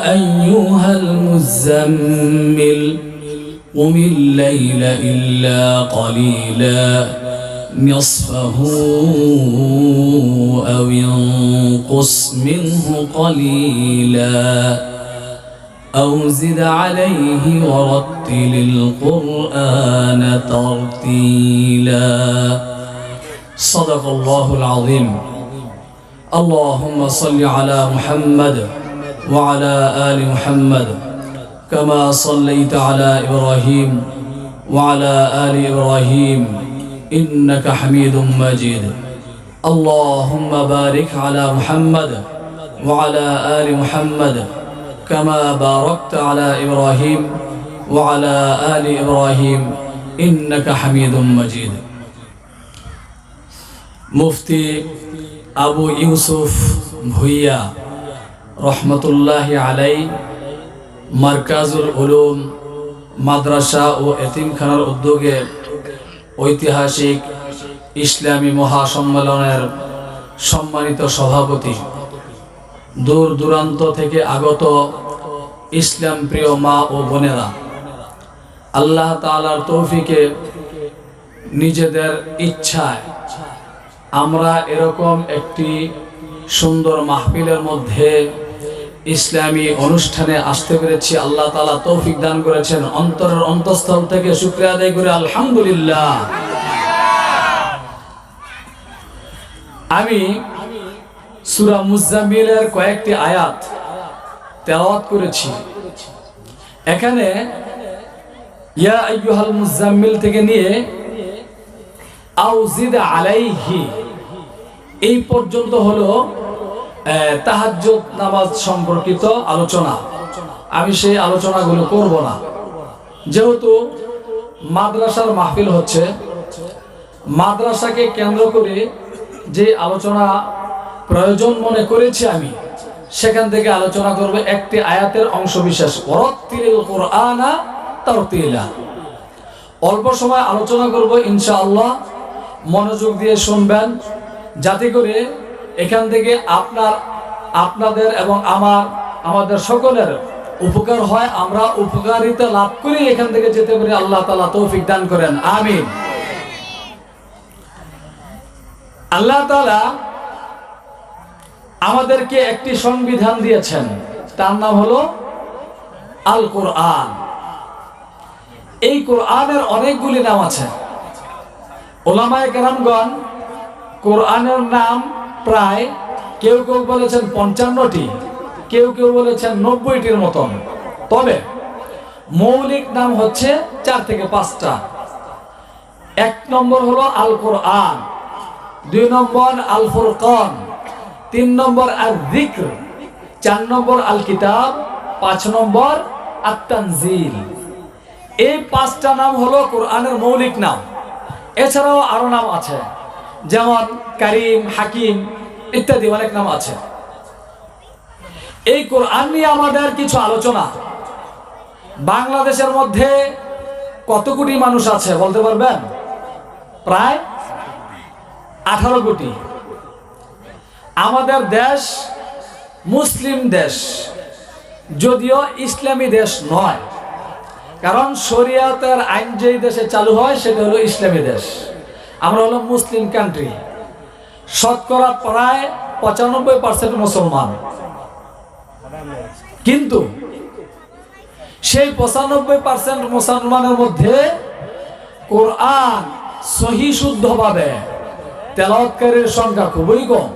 أيها المزمل قم الليل إلا قليلا نصفه أو ينقص منه قليلا. أو زد عليه ورتل القرآن ترتيلا. صدق الله العظيم. اللهم صل على محمد وعلى آل محمد كما صليت على إبراهيم وعلى آل إبراهيم إنك حميد مجيد اللهم بارك على محمد وعلى آل محمد كما باركت على إبراهيم وعلى آل إبراهيم إنك حميد مجيد মুফতি আবু ইউসুফ ভুইয়া রহমতুল্লাহ আলাই, মার্কাজুল উলুম, মাদ্রাসা ও এতিমখানার উদ্যোগে ঐতিহাসিক ইসলামী মহাসম্মেলনের সম্মানিত সভাপতি। দূর দূরান্ত থেকে আগত ইসলাম প্রিয় মা ও বোনেরা, আল্লাহ তালার তৌফিকে নিজেদের ইচ্ছায় আমরা এরকম একটি সুন্দর মাহফিলের মধ্যে ইসলামী অনুষ্ঠানে আসতে পেরেছি। আল্লাহ তালা তৌফিক দান করেছেন। অন্তরের অন্তঃস্থল থেকে শুক্রিয়া আদায় করে। আলহামদুলিল্লাহ। আমি সুরা মুজাম্মিলের কয়েকটি আয়াত তেলাওয়াত করেছি। এখানে ইয়া আইয়ুহাল মুজাম্মিল থেকে নিয়ে, আউজিদ আলাইহি, এই পর্যন্ত হলো তাহাজ্জুদ নামাজ সম্পর্কিত আলোচনা। আমি সেই আলোচনাগুলো করব না। যেহেতু মাদ্রাসার মাহফিল হচ্ছে, মাদ্রাসাকে কেন্দ্র করে যে আলোচনা প্রয়োজন মনে করেছি আমি, সেখান থেকে আলোচনা করব একটি আয়াতের অংশ বিশেষ অল্প সময় আলোচনা করব ইনশাআল্লাহ। মনোযোগ দিয়ে শুনবেন, যাতে করে এখান থেকে আপনার, আপনাদের এবং আমার, আমাদের সকলের উপকার হয়, আমরা উপকারিতা লাভ করি, এখান থেকে যেতে পারি আল্লাহ তালা তৌফিক দান করেন। আমিন। আল্লাহ তালা আমাদেরকে একটি সংবিধান দিয়েছেন, তার নাম হলো আল কোরআন এই কোরআনের অনেকগুলি নাম আছে। ওলামায় কেরামগণ কোরআনের নাম প্রায় কেউ কেউ বলেছেন পঞ্চান্নটি, কেউ কেউ বলেছেন নব্বইটির মতন। তবে মৌলিক নাম হচ্ছে চার থেকে পাঁচটা। এক নম্বর হলো আল কোরআন দুই নম্বর আল ফুরকন তিন নম্বর আল জিক্র চার নম্বর আল কিতাব পাঁচ নম্বর আত্মানজিল এই পাঁচটা নাম হলো কোরআনের মৌলিক নাম। এছাড়াও আরও নাম আছে। যেমন কারিম, হাকিম ইত্যাদি অনেক নাম আছে। এই কোরআন নিয়ে আমাদের কিছু আলোচনা। বাংলাদেশের মধ্যে কত কোটি মানুষ আছে বলতে পারবেন? প্রায় আঠারো কোটি। আমাদের দেশ মুসলিম দেশ, যদিও ইসলামী দেশ নয়। কারণ শরিয়াতের আইন যেই দেশে চালু হয়, সেটা হলো ইসলামী দেশ। আমরা হলো মুসলিম কান্ট্রি শতকরা প্রায় পঁচানব্বই পার্সেন্ট মুসলমান। কিন্তু সেই পঁচানব্বই পার্সেন্ট মুসলমানের মধ্যে কোরআন সহি শুদ্ধভাবে তেলাওয়াতকারীর সংখ্যা খুবই কম,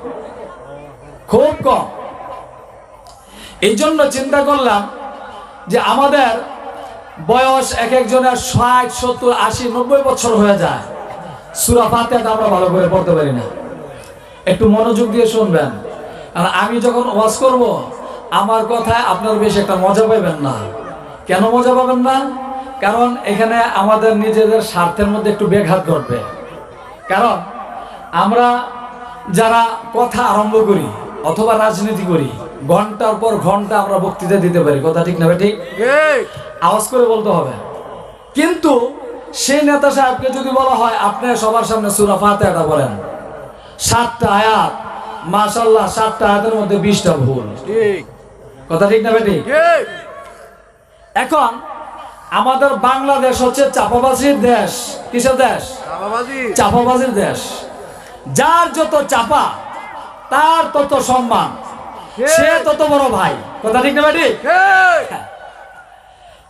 খুব কম। এই জন্য চিন্তা করলাম যে আমাদের বয়স এক একজনের ষাট, সত্তর, আশি, নব্বই বছর হয়ে যায়। সুরা ফাতেহাটা আমরা ভালো করে পড়তে পারি না। একটু মনোযোগ দিয়ে শুনবেন। আর আমি যখন ওয়াজ করব আমার কথায় আপনার বেশি একটা মজা পাবেন না। কেন মজা পাবেন না? কারণ এখানে আমাদের নিজেদের স্বার্থের মধ্যে একটু ব্যাঘাত ঘটবে। কারণ আমরা যারা কথা আরম্ভ করি অথবা রাজনীতি করি ঘণ্টার পর ঘণ্টা আমরা বক্তৃতা দিতে পারি। কথা ঠিক না ঠিক। আওয়াজ করে বলতে হবে। কিন্তু সেই নেতা সাহেবকে যদি বলা হয় আপনি সবার সামনে সুরা ফাতেহাটা বলেন। সাতটা আয়াত মাশাল্লাহ সাতটা আয়াতের মধ্যে বিশটা ভুল। ঠিক। কথা ঠিক না বেটি? ঠিক। এখন আমাদের বাংলাদেশ হচ্ছে চাপাবাজির দেশ। কিসের দেশ? চাপাবাজির দেশ। যার যত চাপা তার তত সম্মান। সে তত বড় ভাই। কথা ঠিক না বেটি? ঠিক।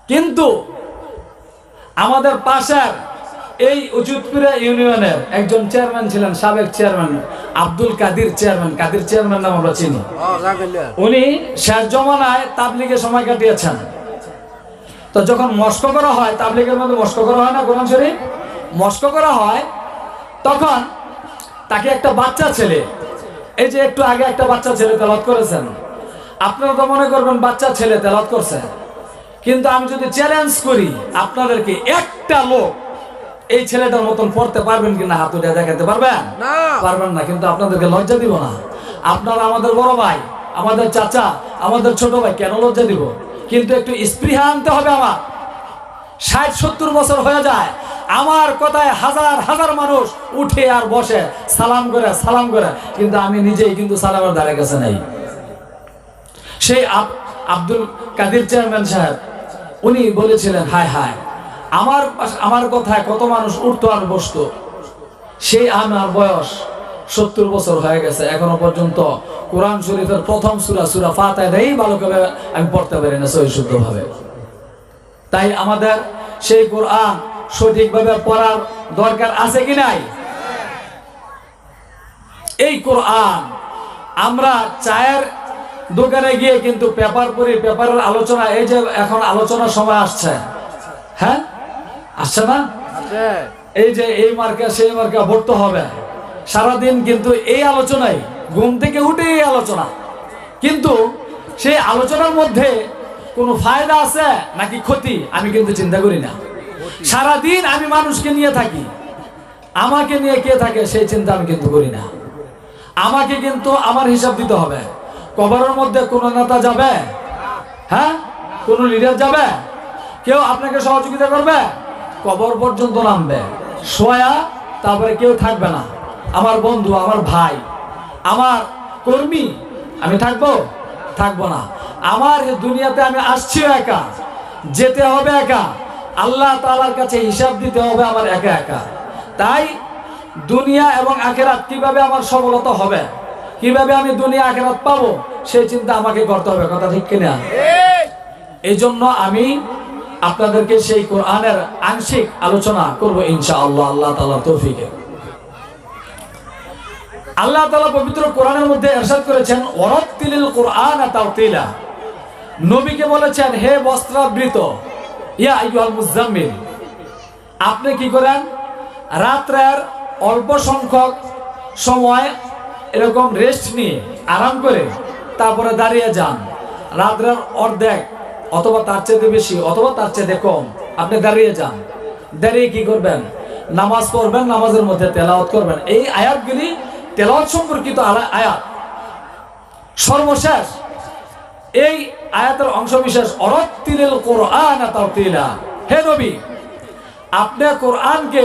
কিন্তু আমাদের পাশের এই উজুদপুরা ইউনিয়নের একজন চেয়ারম্যান ছিলেন, সাবেক chairman, Abdul Kadir chairman. Kadir chairman নাম আমরা চিনি। উনি শেষ জমানায় তাবলিগে সময় কাটিয়েছেন। তো যখন মস্ক করা হয়, তাবলিগের মধ্যে মস্ক করা হয় না কোরআন শরীফ? মস্ক করা হয়, তখন তাকে একটা বাচ্চা ছেলে, এই যে একটু আগে একটা বাচ্চা ছেলে তেলত করেছেন। আপনারা তো মনে করবেন বাচ্চা ছেলে তেলত করছে। কিন্তু আমি যদি চ্যালেঞ্জ করি আপনাদেরকে একটা লোক এই ছেলেটার মতন পড়তে পারবেন কিনা? হাত উঠে দেখাতে পারবেন? না। পারবেন না কিন্তু আপনাদেরকে লজ্জা দিব না। আপনারা আমাদের বড় ভাই আমাদের চাচা আমাদের ছোট ভাই কেন লজ্জা দিব? কিন্তু একটু স্পৃহা আনতে হবে আমার। ষাট সত্তর বছর হয়ে যায় আমার কথায় হাজার হাজার মানুষ উঠে আর বসে সালাম করে সালাম করে কিন্তু আমি নিজেই কিন্তু সালামের দ্বারে গেছে নাই। সেই আব্দুল কাদির চেয়ারম্যান সাহেব উনি বলেছিলেন, হায় হায়, আমার আমার কথায় কত মানুষ উঠতো আর বসতো। সেই আমার বয়স সত্তর বছর হয়ে গেছে, এখনও পর্যন্ত কোরআন শরীফের প্রথম সুরা সুরা ফাতায় ভালো করে আমি পড়তে পারি না সহি শুদ্ধভাবে। তাই আমাদের সেই কোরআন সঠিকভাবে পড়ার দরকার আছে কি নাই? এই কোরআন আমরা চায়ের দোকানে গিয়ে কিন্তু পেপার পড়ি পেপারের আলোচনা এই যে এখন আলোচনার সময় আসছে। হ্যাঁ? আসছে না? এই যে এই মার্কা সেই মার্কা ভরতে হবে। সারাদিন কিন্তু এই আলোচনায় ঘুম থেকে উঠে এই আলোচনা। কিন্তু সেই আলোচনার মধ্যে কোনো ফায়দা আছে নাকি ক্ষতি আমি কিন্তু চিন্তা করি না। সারাদিন আমি মানুষকে নিয়ে থাকি। আমাকে নিয়ে কে থাকে সেই চিন্তা আমি কিন্তু করি না। আমাকে কিন্তু আমার হিসাব দিতে হবে। কবরের মধ্যে কোনো নেতা যাবে? হ্যাঁ? কোনো লিডার যাবে? কেউ আপনাকে সহযোগিতা করবে? কবর পর্যন্ত নামবে। সোয়া তারপরে কেউ থাকবে না। আমার বন্ধু, আমার ভাই, আমার কর্মী, আমি থাকব? থাকব না। আমার দুনিয়াতে আমি আসছিও একা। যেতে হবে একা। আল্লাহ তাআলার কাছে হিসাব দিতে হবে আমার একা একা। তাই দুনিয়া এবং আখেরাত কীভাবে আমার সফলতা হবে? কীভাবে আমি দুনিয়া আখেরাত পাবো? সেই চিন্তা আমাকে করতে হবে, কথা ঠিক কিনা? এই জন্য আমি আপনাদেরকে সেই কোরআনের আংশিক আলোচনা করব ইনশাআল্লাহ, আল্লাহ তাআলা তৌফিকে। আল্লাহ তাআলা পবিত্র কোরআনের মধ্যে এরশাদ করেছেন ওয়ারাত্তিলিল কোরআন তাওতিলা। নবীকে বলেছেন, হে বস্ত্রাবৃত, ইয়া আইয়ুহাল মুজাম্মিল। আপনি কি করেন? রাত্রের অল্প সংখ্যক সময় এরকম রেস্ট নিয়ে আরাম করে তারপরে দাঁড়িয়ে যান। রাত্রের অর্ধেক অথবা তার চেয়ে বেশি অথবা তার চেয়ে কম আপনি দাঁড়িয়ে যান। দাঁড়িয়ে কি করবেন? নামাজ পড়বেন, নামাজের মধ্যে তেলাওয়াত করবেন। এই আয়াতগুলি তেলাওয়াত সম্পর্কিত আয়াত। সর্বশেষ এই আয়াতের অংশ বিশেষ অরত্তিলিল কোরআন হে নবী, আপনি কোরআনকে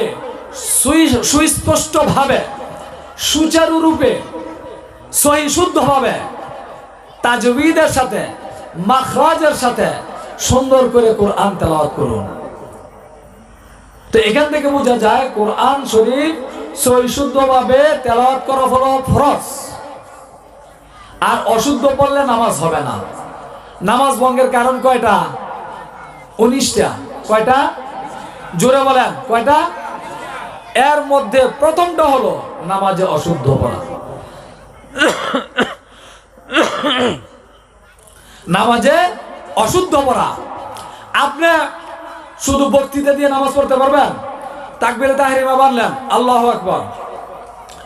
সুস্পষ্টভাবে সুচারুরূপে সহি শুদ্ধভাবে তাজবিদের সাথে, মাখরাজের সাথে সুন্দর করে কোরআন তেলাওয়াত করুন। তো এখান থেকে বোঝা যায়, কোরআন শরীফ সহি শুদ্ধভাবে তেলাওয়াত করা হলো ফরজ। আর অশুদ্ধ পড়লে নামাজ হবে না। নামাজ ভঙ্গের কারণ কয়টা? উনিশটা। কয়টা? জোরে বলেন, কয়টা? এর মধ্যে প্রথমটা হলো নামাজে অশুদ্ধ পড়া। নামাজে অশুদ্ধ পড়া। আপনি শুধু বক্তৃতা দিয়ে নামাজ পড়তে পারবেন? তাকবিরে তাহরিমা বানলেন, আল্লাহ আকবর।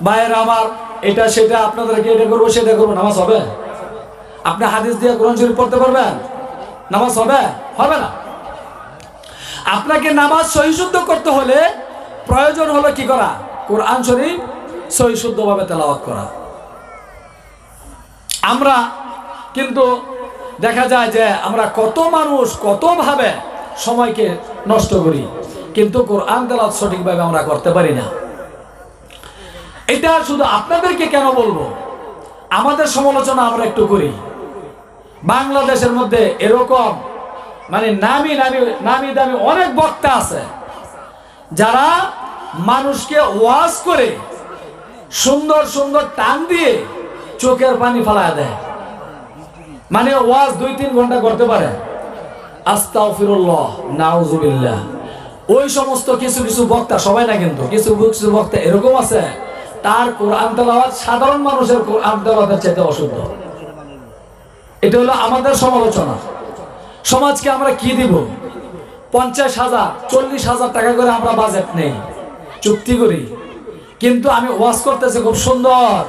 ভাইয়ের আমার, এটা সেটা আপনাদেরকে এটা করব, সেটা করব, নামাজ হবে? আপনি হাদিস দিয়ে কোরআন শরীফ পড়তে পারবেন? নামাজ হবে? হবে না? আপনাকে নামাজ সহিশুদ্ধ করতে হলে প্রয়োজন হলো কি করা? কোরআন শরীফ সহিশুদ্ধভাবে তেলাওয়াত করা। আমরা কিন্তু দেখা যায় যে আমরা কত মানুষ কতভাবে সময়কে নষ্ট করি, কিন্তু কোরআন তেলাওয়াত সঠিকভাবে আমরা করতে পারি না। এটা শুধু আপনাদেরকে কেন বলব? আমাদের সমালোচনা আমরা একটু করি। বাংলাদেশের মধ্যে এরকম মানে নামি নামি নামি দামি অনেক বক্তা আছে। যারা মানুষকে ওয়াজ করে সুন্দর সুন্দর টান দিয়ে চোখের পানি ফালায় দেয়। মানে ওয়াজ দুই তিন ঘণ্টা করতে পারে। আস্তাগফিরুল্লাহ, নাউজুবিল্লাহ। ওই সমস্ত কিছু কিছু বক্তা, সবাই না কিন্তু, কিছু কিছু বক্তা এরকম আছে। তার কোরআন তেলাওয়াত সাধারণ মানুষের কোরআন তেলাওয়াতের চাইতে অশুদ্ধ। এটা হলো আমাদের সমালোচনা। সমাজকে আমরা কি দিব? পঞ্চাশ হাজার, চল্লিশ হাজার টাকা করে আমরা বাজেট নেই। চুক্তি করি। কিন্তু আমি ওয়াজ করতেছি খুব সুন্দর।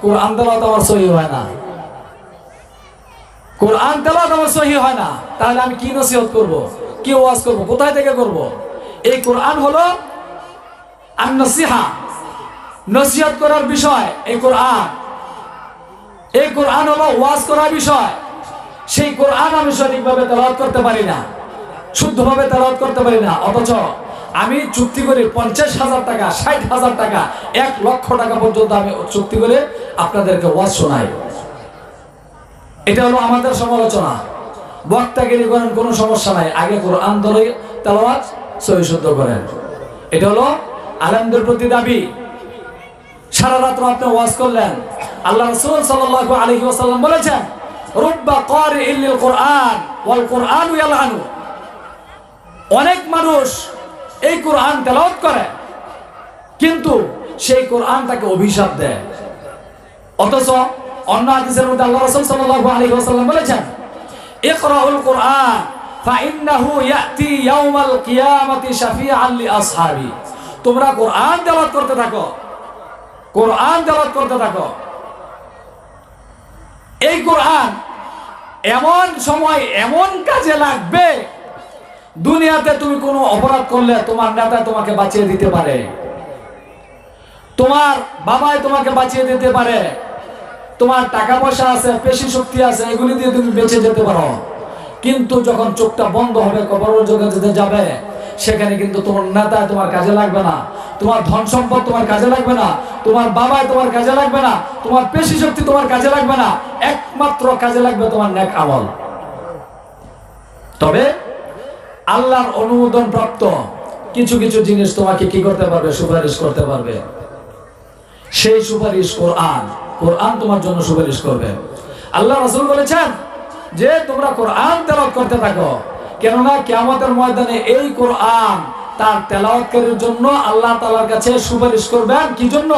কোরআন তেলাওয়াত আমার সহি হয় না। কোরআন তেলাওয়াত আমার সহি হয় না। তাহলে আমি কি নসিহত করব? কি ওয়াজ করব? কোথায় থেকে করব? এই কোরআন হলো আন নসিহা। নসিহত করার বিষয়, এই কোরআন। এই কোরআন হলো ওয়াজ করার বিষয়। সেই কোরআন আমি সঠিকভাবে তেলাওয়াত করতে পারি না। শুদ্ধভাবে তেলাওয়াত করতে পারি না। অথচ আমি চুক্তি করে পঞ্চাশ হাজার টাকা, ষাট হাজার টাকা, এক লক্ষ টাকা পর্যন্ত আমি চুক্তি করে আপনাদেরকে ওয়াজ শোনাই। এটা হলো আমাদের সমালোচনা। বক্তাগিরি করেন, কোনো সমস্যা নাই। আগে কোরআন ধরে তেলাওয়াত সহি শুদ্ধ করেন। এটা হলো আলেমদের প্রতি দাবি। সারা রাত্র আপনি ওয়াজ করলেন। আল্লাহ রাসূল আলাইহি ওয়াসাল্লাম বলেছেন, রুব্বা কারিইল লিল কোরআন ওয়াল কোরআনু ইয়ালআনু। অনেক মানুষ এই কোরআন তেলাওয়াত করে, কিন্তু সেই কোরআন তাকে অভিশাপ দেয়। অথচ অন্য হাদিসের মধ্যে আল্লাহ রাসূল সাল্লাল্লাহু আলাইহি ওয়াসাল্লাম বলেছেন, ইকরাউল কোরআন ফাইন্নাহু ইয়াতি ইয়াউমাল কিয়ামাতি শাফিআন লি আসহাবি তোমরা কোরআন তেলাওয়াত করতে থাকো, কোরআন তেলাওয়াত করতে থাকো। এই কোরআন এমন সময় এমন কাজে লাগবে দুনিয়াতে তুমি কোনো অপরাধ করলে তোমার নেতা তোমাকে বাঁচিয়ে দিতে পারে। তোমার বাবাই তোমাকে বাঁচিয়ে দিতে পারে। তোমার টাকা পয়সা আছে, পেশি শক্তি আছে, এগুলি দিয়ে তুমি বেঁচে যেতে পারো। কিন্তু যখন চোখটা বন্ধ হবে কবর জগতে যাবে, সেখানে কিন্তু তোমার নেতা তোমার কাজে লাগবে না। তোমার ধন সম্পদ তোমার কাজে লাগবে না। তোমার বাবাই তোমার কাজে লাগবে না। তোমার পেশি শক্তি তোমার কাজে লাগবে না। একমাত্র কাজে লাগবে তোমার নেক আমল। তবে আল্লাহর অনুমোদন প্রাপ্ত কিছু কিছু জিনিস তোমাকে কি করতে পারবে? সুপারিশ করতে পারবে। সেই সুপারিশ কোরআন। কোরআন তোমার জন্য সুপারিশ করবে। আল্লাহ রাসূল বলেছেন যে তোমরা কোরআন তেলাওয়াত করতে থাকো। কেননা কিয়ামতের ময়দানে এই কোরআন তার তেলাওয়াতকারীর জন্য আল্লাহ তাআলার কাছে সুপারিশ করবেন। কি জন্য?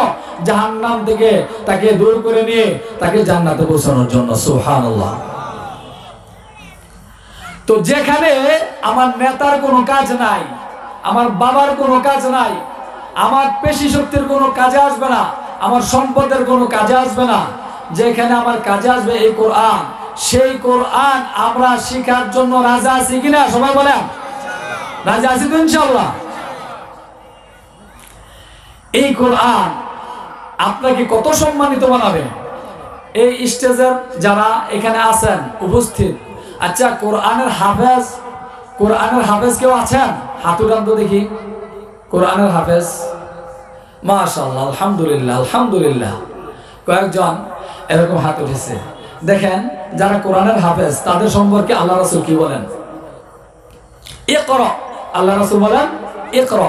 জাহান্নাম থেকে তাকে দূর করে নিয়ে তাকে জান্নাতে পৌঁছানোর জন্য। তো যেখানে আমার নেতার কোনো কাজ নাই, আমার বাবার কোনো কাজ নাই, আমার পেশি শক্তির কোনো কাজে আসবে না, আমার সম্পদের কোনো কাজে আসবে না, যেখানে আমার কাজে আসবে এই কোরআন। সেই কোরআন আমরা শিখার জন্য রাজা আছি কিনা সবাই বলেন। রাজা আছি তো ইনশাল্লাহ এই কোরআন আপনাকে কত সম্মানিত বানাবে। এই স্টেজের যারা এখানে আছেন, উপস্থিত আচ্ছা কোরআনের হাফেজ কোরআনের হাফেজ কেউ আছেন? হাত উঠান তো দেখি। কোরআনের হাফেজ। মাশাল্লাহ আলহামদুলিল্লাহ আলহামদুলিল্লাহ। কয়েকজন এরকম হাত উঠেছে। দেখেন, যারা কোরআনের হাফেজ, তাদের সম্পর্কে আল্লাহ রাসূল কি বলেন? এ করো আল্লাহ রাসূল বলেন এ করো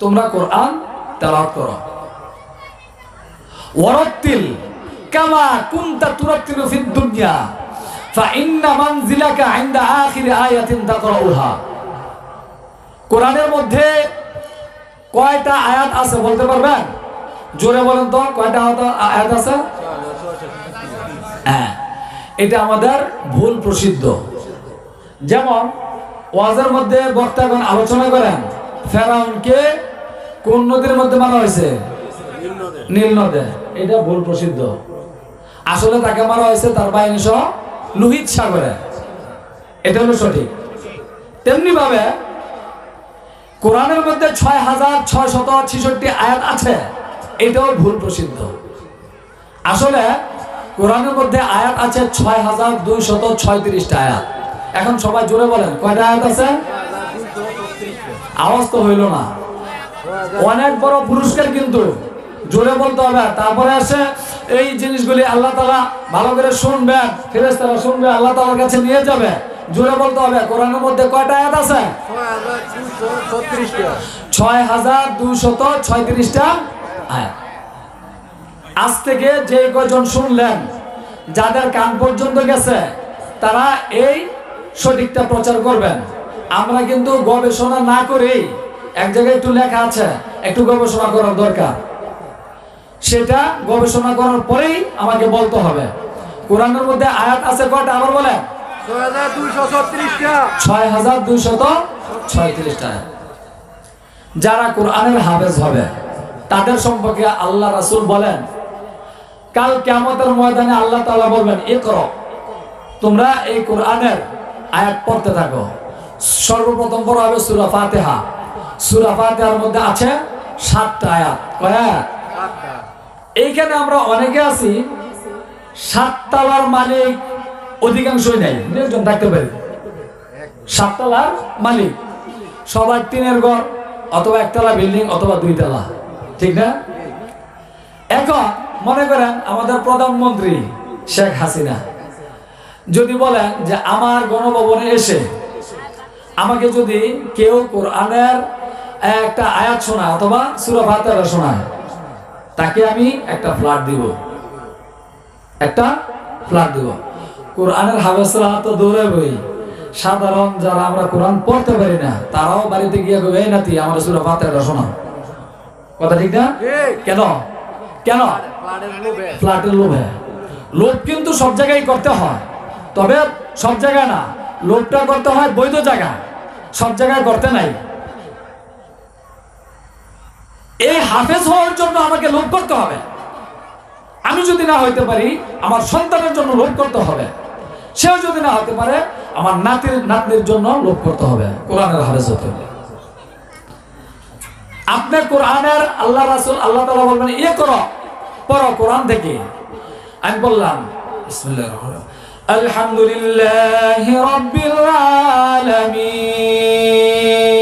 তোমরা কোরআন তেলাওয়াত করো। ওয়ারাত্তিল কামা কুনতা তুরাত্তিলু ফিদ দুনিয়া। কোরআনের মধ্যে কয়টা আয়াত আছে বলতে পারবেন? জোরে বলেন তো, কয়টা আয়াত- আছে? হ্যাঁ এটা আমাদের ভুল প্রসিদ্ধ। যেমন, ওয়াজের মধ্যে বক্তাগণ আলোচনা করেন, ফেরাউনকে কোন নদীর মধ্যে মারা হয়েছে? নীল নদে। এটা ভুল প্রসিদ্ধ। আসলে তাকে মারা হয়েছে তার বাহিনী সহ লোহিত সাগরে। এটা হলো সঠিক। তেমনি ভাবে কোরআনের মধ্যে ছয় হাজার ছয় শত ছেষট্টি আয়াত আছে। এটাও ভুল প্রসিদ্ধ। আসলে কোরআনের মধ্যে আয়াত আছে ছয় হাজার দুই শত ছয়ত্রিশটা আয়াত। এখন সবাই জোরে বলেন, কয়টা আয়াত আছে? আওয়াজ তো হইল না। অনেক বড় পুরস্কার কিন্তু। জোরে বলতে হবে। তারপরে আসে এই জিনিসগুলি আল্লাহ তালা ভালো করে শুনবেন ফেরেস্তারা শুনবে, আল্লাহ তালার কাছে নিয়ে যাবে। জোরে বলতে হবে, কোরআনের মধ্যে কয়টা আয়াত আছে? ছয় হাজার দুশত ছয়ত্রিশটা আজ থেকে যে কয়জন শুনলেন, যাদের কান পর্যন্ত গেছে, তারা এই সঠিকটা প্রচার করবেন। আমরা কিন্তু গবেষণা না করেই এক জায়গায় একটু লেখা আছে, একটু গবেষণা করার দরকার। সেটা গবেষণা করার পরেই আমাকে বলতে হবে। কোরআনের মধ্যে আয়াত আছে কয়টা? আবার বলেন। ছয় হাজার দুইশত ছয়ত্রিশটা। যারা কোরআনের হাফেজ হবে তাদের সম্পর্কে আল্লাহ রাসূল বলেন কাল কেমতের ময়দানে আল্লাহ তালা বলবেন এ করো তোমরা এই কোরআনের আয়াত পড়তে থাকো। সর্বপ্রথম পড়া হবে সূরা ফাতিহা। সূরা ফাতিহার মধ্যে আছে সাতটা আয়াত। কয় এইখানে আমরা অনেকে আছি, সাততলার মালিক অধিকাংশই নাই। একজন থাকতে পারি সাততলার মালিক। সবার টিনের ঘর, অথবা একতলা বিল্ডিং, অথবা দুইতলা। ঠিক না? এখন মনে করেন আমাদের প্রধানমন্ত্রী শেখ হাসিনা। যদি বলেন যে আমার গণভবনে এসে আমাকে যদি কেউ কোরআনের একটা আয়াত শোনায় অথবা সুরা ফাতেহা শোনায় তাকে আমি একটা ফ্ল্যাট দিব। একটা ফ্ল্যাট দিব। কোরআনের হাফেজরা তো দৌড়ে বই। সাধারণ যারা আমরা কোরআন পড়তে পারি না তারাও বাড়িতে গিয়ে কবে এই নাতি আমার সুরা ফাতেহা শোনা। কথা ঠিক না? কেন? কেন? ফ্ল্যাটের লোভে। লোভ। কিন্তু সব জায়গায় করতে হয়। তবে সব জায়গায় না লোভটা করতে হয় বৈধ জায়গা সব জায়গায় করতে নাই। এই হাফেজ হওয়ার জন্য আমাকে লোভ করতে হবে। আমি যদি না হইতে পারি, আমার সন্তানের জন্য লোভ করতে হবে। সেও যদি না হতে পারে, আমার নাতির, নাতনির জন্য লোভ করতে হবে। কোরআনের হাফেজ হতে হবে। আপনি কোরআনের আল্লাহ রাসুল, আল্লাহ তাআলা বলবেন ইয়ে করো, পড়ো কোরআন থেকে। আমি বললাম আলহামদুলিল্লাহি রাব্বিল আলামিন।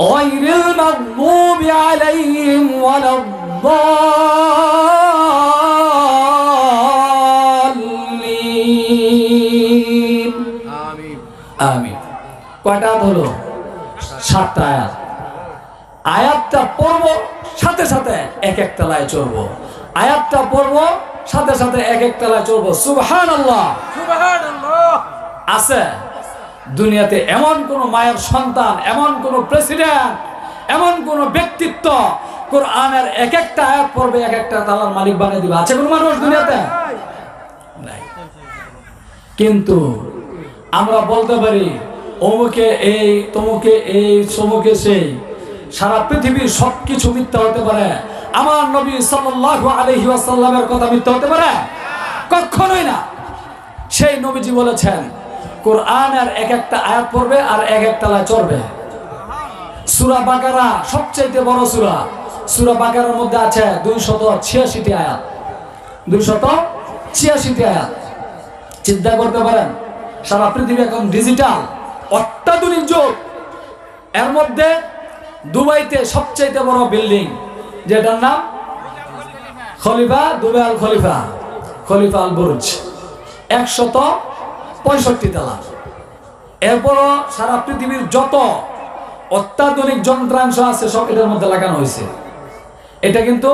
غير المغضوب عليهم ولا الضالين আমিন কয়টা আয়াত হলো সাতটা আয়াত আয়াতটা পড়বো সাথে সাথে এক এক তলায় চড়বো আয়াতটা পড়বো সাথে সাথে এক এক তলায় চড়বো সুবহান আল্লাহ আছে দুনিয়াতে এমন কোন মায়ের সন্তান, এমন কোন প্রেসিডেন্ট এমন কোন ব্যক্তিত্ব কোরআনের এক একটা আয়াত পড়বে এক একটা তালার মালিক বানিয়ে দিবে। আছে কোন মানুষ দুনিয়াতে? নাই। কিন্তু আমরা বলতে পারি, অমুকে এই, তমুকে এই সমুকে সেই, সারা পৃথিবীর সব কিছু মিথ্যা হতে পারে। আমার নবী সাল্লাল্লাহু আলাইহি ওয়াসাল্লামের কথা মিথ্যা হতে পারে? কখনোই না। সেই নবীজি বলেছেন কোরআনের এক একটা আয়াত পড়বে আর এক এক তলায় চড়বে। সুরা বাকারা সবচেয়ে বড় সুরা। সুরা বাকারার মধ্যে আছে দুইশত ছিয়াশিটি আয়াত। দুইশত ছিয়াশিটি আয়াত। চিন্তা করতে পারেন, সারা পৃথিবী এখন ডিজিটাল অত্যাধুনিক যুগ। এর মধ্যে দুবাইতে সবচেয়ে বড় বিল্ডিং যেটার নাম খলিফা দুবাই আল খলিফা খলিফা আল বুরুজ। একশত পঁয়ষট্টি তলা এরপরও সারা পৃথিবীর যত অত্যাধুনিক যন্ত্রাংশ আছে, সব এটার মধ্যে লাগানো হয়েছে। এটা কিন্তু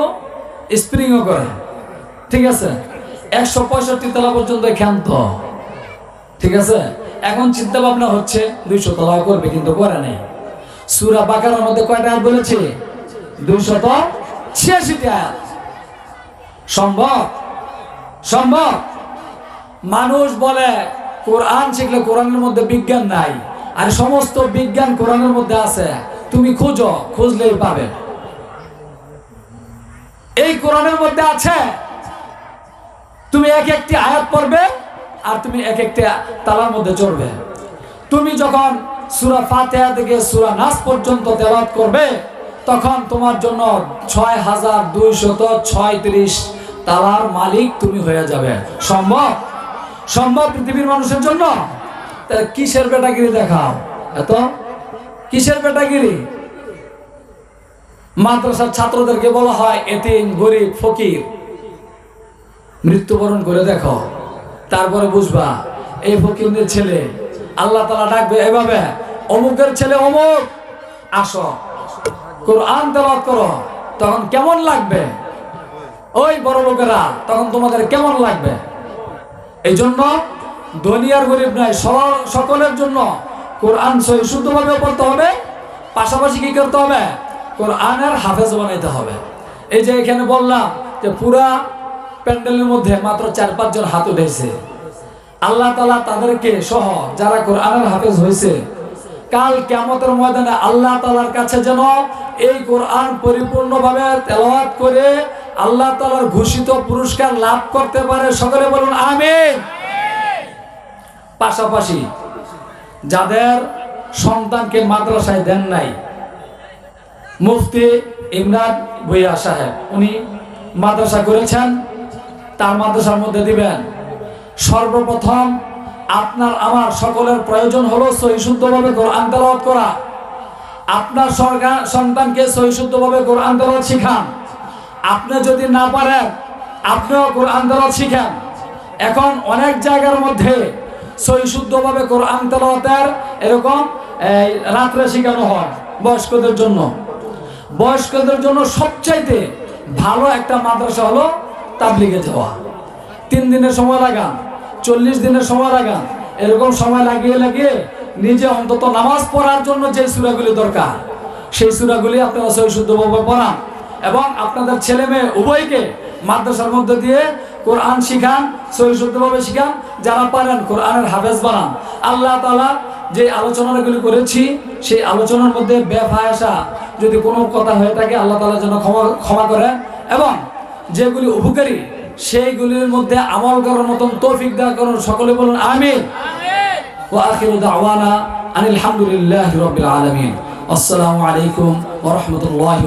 স্প্রিংও করে। ঠিক আছে? একশো পঁয়ষট্টি তলা পর্যন্ত ক্ষান্ত। ঠিক আছে? এখন চিন্তা ভাবনা হচ্ছে, দুইশো তলা করবে কিন্তু করে নেই। সুরা বাকারের মধ্যে কয়টা আয়াত বলেছে? দুইশত ছিয়াশিটি আয়াত। সম্ভব? সম্ভব? মানুষ বলে কোরআন শিখলে কোরআনের মধ্যে বিজ্ঞান নাই। আর সমস্ত বিজ্ঞান কোরআনের মধ্যে আছে। তুমি খুঁজো, খুঁজলেই পাবে। এই কোরআনের মধ্যে আছে, তুমি এক একটি আয়াত পড়বে আর তুমি এক একটি তালার মধ্যে চড়বে। তুমি যখন সুরা ফাতেহা থেকে সুরা নাস পর্যন্ত তেলাওয়াত করবে, তখন তোমার জন্য ছয় হাজার দুইশত ছয়ত্রিশ তালার মালিক তুমি হয়ে যাবে। সম্ভব? সম্ভব পৃথিবীর মানুষের জন্য? তাহলে কিসের বেটাগিরি দেখাও? এত? কিসের বেটাগিরি? মাদ্রাসার ছাত্রদেরকে বলা হয় এতিম, গরিব, ফকির। মৃত্যুবরণ করে দেখো। তারপরে বুঝবা, এই ফকিরদের ছেলে, আল্লাহ তালা ডাকবে এভাবে, অমুকের ছেলে অমুক। আসো, কোরআন তেলাওয়াত করো, তখন কেমন লাগবে? ওই বড় লোকেরা তখন তোমাদের কেমন লাগবে? এই জন্য দুনিয়ার গরিব সর- সকলের জন্য কোরআন সহি শুদ্ধভাবে পড়তে হবে, পাশাপাশি কি করতে হবে? কোরআনের হাফেজ বানাইতে হবে। এই যে এখানে বললাম যে পুরা প্যান্ডেলের মধ্যে মাত্র চার পাঁচজন হাত উঠেছে আল্লাহ তালা তাদেরকে সহ যারা কোরআনের হাফেজ হয়েছে কাল কেমতের ময়দানে আল্লাহ তালার কাছে যেন এই কোরআন পরিপূর্ণভাবে তেলাওয়াত করে আল্লাহ তালার ঘোষিত পুরস্কার লাভ করতে পারে। সকলে বলুন, আমিন। পাশাপাশি যাদের সন্তানকে মাদ্রাসায় দেন নাই, মুফতি ইমরান ভুইয়া সাহেব, উনি মাদ্রাসা করেছেন, তার মাদ্রাসার মধ্যে দিবেন। সর্বপ্রথম আপনার, আমার সকলের প্রয়োজন হলো সহিশুদ্ধভাবে কোরআন তেলাওয়াত করা। আপনার সরকার সন্তানকে সহিশুদ্ধভাবে কোরআন তেলাওয়াত শিখান। আপনি যদি না পারেন, আপনিও কোরআন তেলাওয়াত শিখান। এখন অনেক জায়গার মধ্যে সহিশুদ্ধভাবে কোরআন তেলাওয়াতের এরকম রাত্রে শেখানো হয় বয়স্কদের জন্য। বয়স্কদের জন্য সবচাইতে ভালো একটা মাদ্রাসা হলো তাবলিগে যাওয়া। তিন দিনের সময় লাগান, চল্লিশ দিনের সময় লাগান। এরকম সময় লাগিয়ে লাগিয়ে নিজে অন্তত নামাজ পড়ার জন্য যে সুরাগুলি দরকার, সেই সুরাগুলি আপনারা সহিশুদ্ধভাবে পড়ান। এবং আপনাদের ছেলে মেয়ে উভয়কে মাদ্রাসার মধ্যে দিয়ে কোরআন শিখান সহিশুদ্ধভাবে শিখান যারা পারেন কোরআনের হাফেজ বানান। আল্লাহ তালা যে আলোচনাগুলি করেছি সেই আলোচনার মধ্যে বেফায়সা যদি কোনো কথা হয়ে থাকে আল্লাহ তালার জন্য ক্ষমা ক্ষমা করে এবং যেগুলি উপকারী সেইগুলির মধ্যে আমল করার মতন তৌফিক দা করুন। সকলে বলুন আমি ও আখির দাওয়ানা আনিল হামদুলিল্লাহ রবিল আলমিন। আসসালামু আলাইকুম ওরহমতুল্লাহ